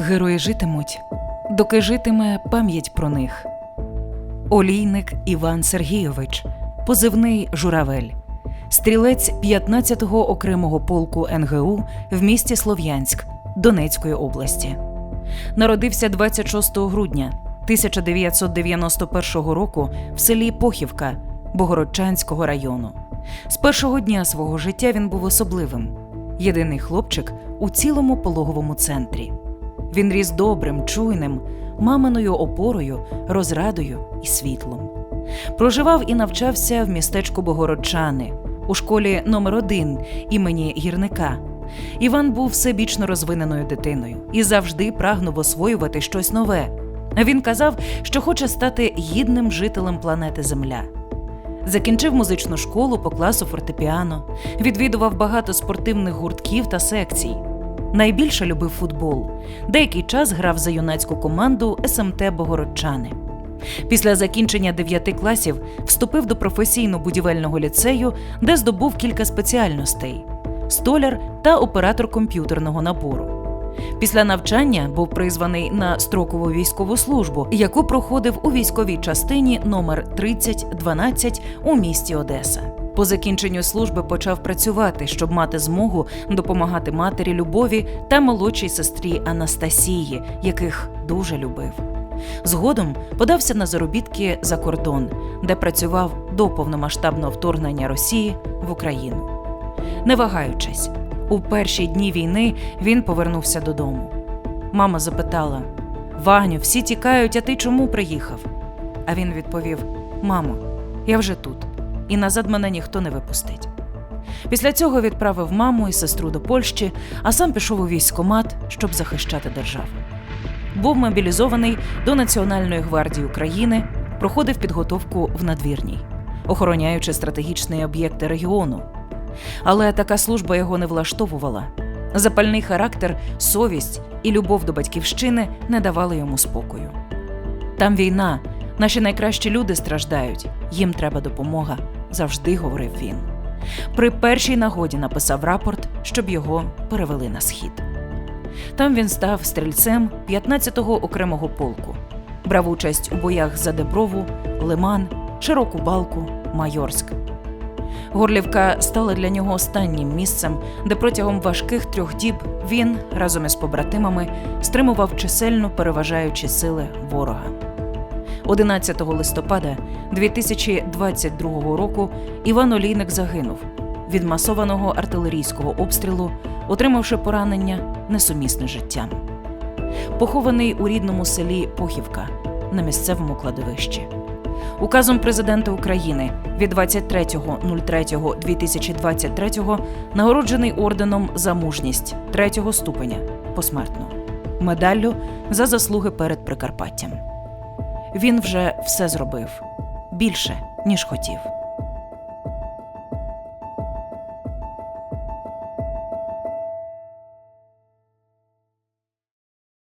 Герої житимуть, доки житиме пам'ять про них. Олійник Іван Сергійович, позивний Журавель, стрілець 15-го окремого полку НГУ в місті Слов'янськ Донецької області. Народився 26 грудня 1991 року в селі Похівка Богородчанського району. З першого дня свого життя він був особливим. Єдиний хлопчик у цілому пологовому центрі. Він ріс добрим, чуйним, маминою опорою, розрадою і світлом. Проживав і навчався в містечку Богородчани у школі номер 1 імені гірника. Іван був всебічно розвиненою дитиною і завжди прагнув освоювати щось нове. Він казав, що хоче стати гідним жителем планети Земля. Закінчив музичну школу по класу фортепіано, відвідував багато спортивних гуртків та секцій. Найбільше любив футбол. Деякий час грав за юнацьку команду СМТ Богородчани. Після закінчення 9 класів вступив до професійно-будівельного ліцею, де здобув кілька спеціальностей: столяр та оператор комп'ютерного набору. Після навчання був призваний на строкову військову службу, яку проходив у військовій частині номер 3012 у місті Одеса. По закінченню служби почав працювати, щоб мати змогу допомагати матері Любові та молодшій сестрі Анастасії, яких дуже любив. Згодом подався на заробітки за кордон, де працював до повномасштабного вторгнення Росії в Україну. Не вагаючись, у перші дні війни він повернувся додому. Мама запитала: Ваню, всі тікають, а ти чому приїхав? А він відповів: Мамо, я вже тут, і назад мене ніхто не випустить. Після цього відправив маму і сестру до Польщі, а сам пішов у військкомат, щоб захищати державу. Був мобілізований до Національної гвардії України, проходив підготовку в надвірній, охороняючи стратегічні об'єкти регіону. Але така служба його не влаштовувала. Запальний характер, совість і любов до батьківщини не давали йому спокою. Там війна, наші найкращі люди страждають, їм треба допомога, завжди говорив він. При першій нагоді написав рапорт, щоб його перевели на схід. Там він став стрільцем 15-го окремого полку, брав участь у боях за Деброву, Лиман, Широку Балку, Майорськ. Горлівка стала для нього останнім місцем, де протягом важких трьох діб він разом із побратимами стримував чисельно переважаючі сили ворога. 11 листопада 2022 року Іван Олійник загинув від масованого артилерійського обстрілу, отримавши поранення несумісне з життям. Похований у рідному селі Похівка на місцевому кладовищі. Указом президента України від 23.03.2023 нагороджений орденом за мужність третього ступеня посмертно, медаллю за заслуги перед Прикарпаттям. Він вже все зробив більше, ніж хотів.